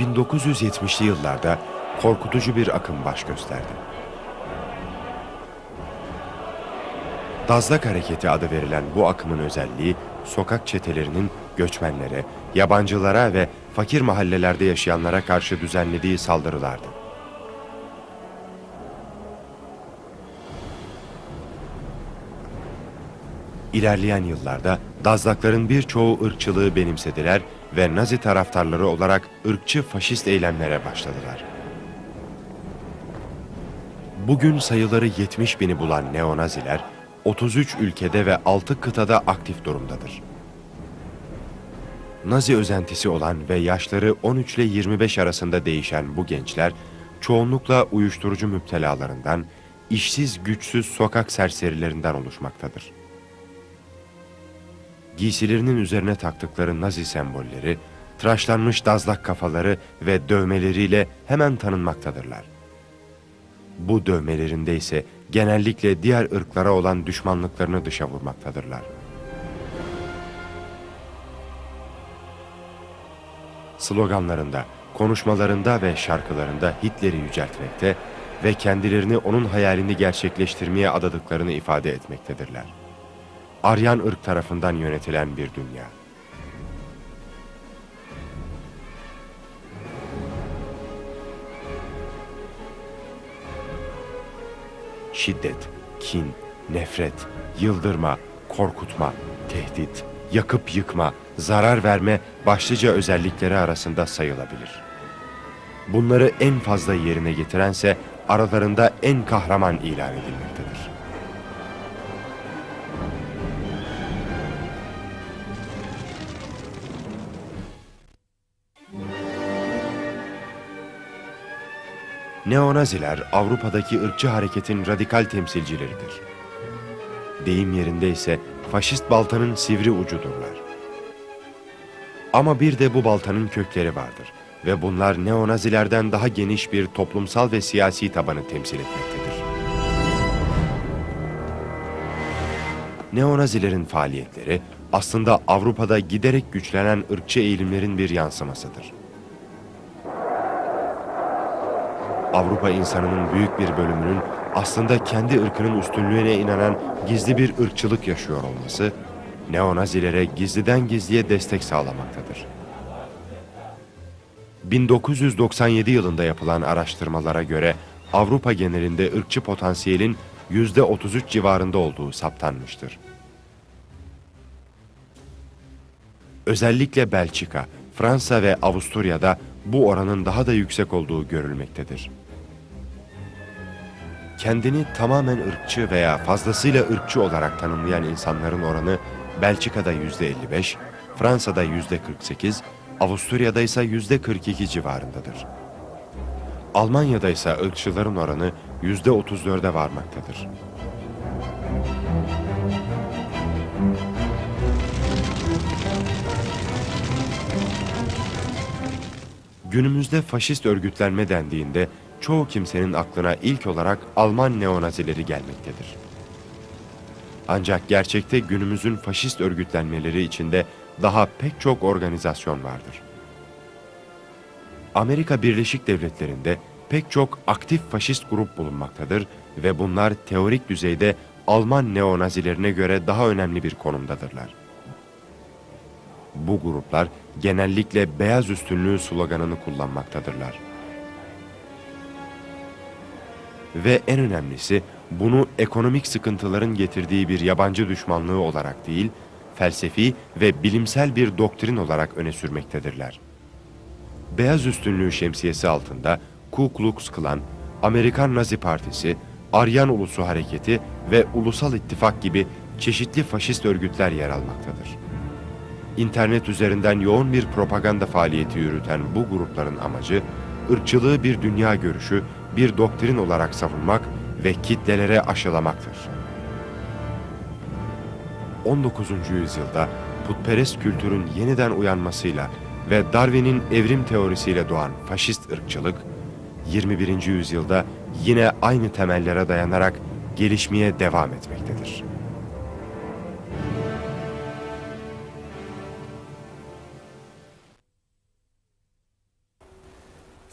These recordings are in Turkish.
1970'li yıllarda korkutucu bir akım baş gösterdi. Dazlak Hareketi adı verilen bu akımın özelliği sokak çetelerinin göçmenlere, yabancılara ve fakir mahallelerde yaşayanlara karşı düzenlediği saldırılardı. İlerleyen yıllarda Dazlakların birçoğu ırkçılığı benimsediler ve Nazi taraftarları olarak ırkçı faşist eylemlere başladılar. Bugün sayıları 70 bini bulan neonaziler 33 ülkede ve 6 kıtada aktif durumdadır. Nazi özentisi olan ve yaşları 13 ile 25 arasında değişen bu gençler çoğunlukla uyuşturucu müptelalarından, işsiz güçsüz sokak serserilerinden oluşmaktadır. Giysilerinin üzerine taktıkları Nazi sembolleri, tıraşlanmış dazlak kafaları ve dövmeleriyle hemen tanınmaktadırlar. Bu dövmelerinde ise genellikle diğer ırklara olan düşmanlıklarını dışa vurmaktadırlar. Sloganlarında, konuşmalarında ve şarkılarında Hitler'i yüceltmekte ve kendilerini onun hayalini gerçekleştirmeye adadıklarını ifade etmektedirler. Aryan ırk tarafından yönetilen bir dünya. Şiddet, kin, nefret, yıldırma, korkutma, tehdit, yakıp yıkma, zarar verme başlıca özellikleri arasında sayılabilir. Bunları en fazla yerine getirense aralarında en kahraman ilan edilmektedir. Neonaziler Avrupa'daki ırkçı hareketin radikal temsilcileridir. Deyim yerinde ise faşist baltanın sivri ucudurlar. Ama bir de bu baltanın kökleri vardır ve bunlar neonazilerden daha geniş bir toplumsal ve siyasi tabanı temsil etmektedir. Neonazilerin faaliyetleri aslında Avrupa'da giderek güçlenen ırkçı eğilimlerin bir yansımasıdır. Avrupa insanının büyük bir bölümünün aslında kendi ırkının üstünlüğüne inanan gizli bir ırkçılık yaşıyor olması, neonazilere gizliden gizliye destek sağlamaktadır. 1997 yılında yapılan araştırmalara göre Avrupa genelinde ırkçı potansiyelin %33 civarında olduğu saptanmıştır. Özellikle Belçika, Fransa ve Avusturya'da bu oranın daha da yüksek olduğu görülmektedir. Kendini tamamen ırkçı veya fazlasıyla ırkçı olarak tanımlayan insanların oranı Belçika'da yüzde 55, Fransa'da yüzde 48, Avusturya'da ise yüzde 42 civarındadır. Almanya'da ise ırkçıların oranı yüzde 34'e varmaktadır. Günümüzde faşist örgütlenme dendiğinde çoğu kimsenin aklına ilk olarak Alman neonazileri gelmektedir. Ancak gerçekte günümüzün faşist örgütlenmeleri içinde daha pek çok organizasyon vardır. Amerika Birleşik Devletleri'nde pek çok aktif faşist grup bulunmaktadır ve bunlar teorik düzeyde Alman neonazilerine göre daha önemli bir konumdadırlar. Bu gruplar genellikle beyaz üstünlüğü sloganını kullanmaktadırlar. Ve en önemlisi bunu ekonomik sıkıntıların getirdiği bir yabancı düşmanlığı olarak değil, felsefi ve bilimsel bir doktrin olarak öne sürmektedirler. Beyaz üstünlüğü şemsiyesi altında Ku Klux Klan, Amerikan Nazi Partisi, Aryan Ulusu Hareketi ve Ulusal İttifak gibi çeşitli faşist örgütler yer almaktadır. İnternet üzerinden yoğun bir propaganda faaliyeti yürüten bu grupların amacı, ırkçılığı bir dünya görüşü, bir doktrin olarak savunmak ve kitlelere aşılamaktır. 19. yüzyılda putperest kültürün yeniden uyanmasıyla ve Darwin'in evrim teorisiyle doğan faşist ırkçılık, 21. yüzyılda yine aynı temellere dayanarak gelişmeye devam etmektedir.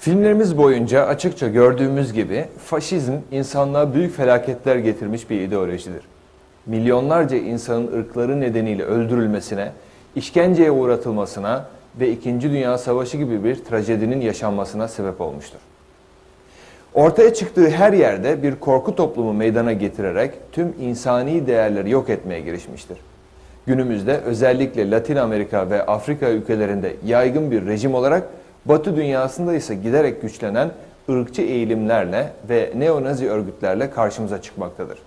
Filmlerimiz boyunca açıkça gördüğümüz gibi faşizm insanlığa büyük felaketler getirmiş bir ideolojidir. Milyonlarca insanın ırkları nedeniyle öldürülmesine, işkenceye uğratılmasına ve İkinci Dünya Savaşı gibi bir trajedinin yaşanmasına sebep olmuştur. Ortaya çıktığı her yerde bir korku toplumu meydana getirerek tüm insani değerleri yok etmeye girişmiştir. Günümüzde özellikle Latin Amerika ve Afrika ülkelerinde yaygın bir rejim olarak Batı dünyasında ise giderek güçlenen ırkçı eğilimlerle ve neonazi örgütlerle karşımıza çıkmaktadır.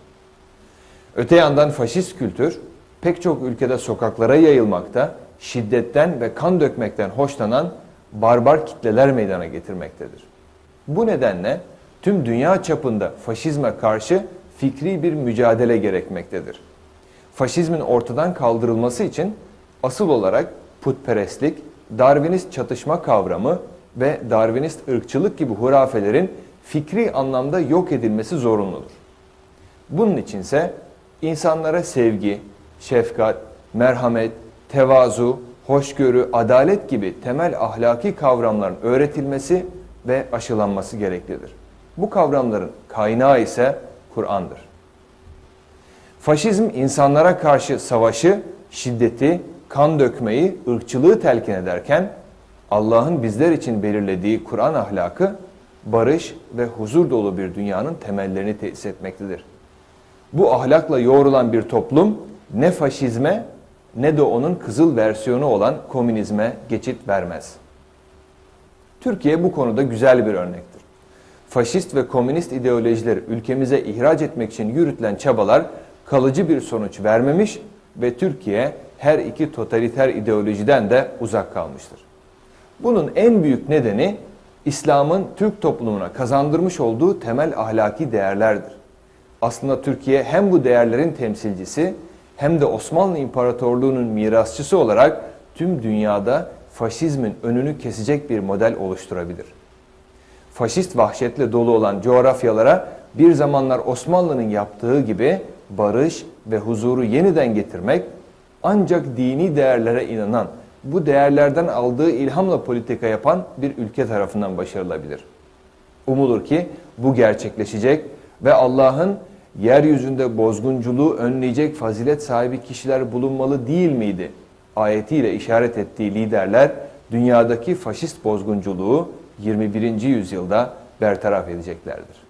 Öte yandan faşist kültür pek çok ülkede sokaklara yayılmakta, şiddetten ve kan dökmekten hoşlanan barbar kitleler meydana getirmektedir. Bu nedenle tüm dünya çapında faşizme karşı fikri bir mücadele gerekmektedir. Faşizmin ortadan kaldırılması için asıl olarak putperestlik, Darwinist çatışma kavramı ve Darwinist ırkçılık gibi hurafelerin fikri anlamda yok edilmesi zorunludur. Bunun içinse insanlara sevgi, şefkat, merhamet, tevazu, hoşgörü, adalet gibi temel ahlaki kavramların öğretilmesi ve aşılanması gereklidir. Bu kavramların kaynağı ise Kur'an'dır. Faşizm insanlara karşı savaşı, şiddeti, kan dökmeyi, ırkçılığı telkin ederken Allah'ın bizler için belirlediği Kur'an ahlakı barış ve huzur dolu bir dünyanın temellerini tesis etmektedir. Bu ahlakla yoğrulan bir toplum ne faşizme ne de onun kızıl versiyonu olan komünizme geçit vermez. Türkiye bu konuda güzel bir örnektir. Faşist ve komünist ideolojileri ülkemize ihraç etmek için yürütülen çabalar kalıcı bir sonuç vermemiş ve Türkiye her iki totaliter ideolojiden de uzak kalmıştır. Bunun en büyük nedeni İslam'ın Türk toplumuna kazandırmış olduğu temel ahlaki değerlerdir. Aslında Türkiye hem bu değerlerin temsilcisi hem de Osmanlı İmparatorluğu'nun mirasçısı olarak tüm dünyada faşizmin önünü kesecek bir model oluşturabilir. Faşist vahşetle dolu olan coğrafyalara bir zamanlar Osmanlı'nın yaptığı gibi barış ve huzuru yeniden getirmek ancak dini değerlere inanan, bu değerlerden aldığı ilhamla politika yapan bir ülke tarafından başarılabilir. Umulur ki bu gerçekleşecek ve Allah'ın yeryüzünde bozgunculuğu önleyecek fazilet sahibi kişiler bulunmalı değil miydi? Ayetiyle işaret ettiği liderler dünyadaki faşist bozgunculuğu 21. yüzyılda bertaraf edeceklerdir.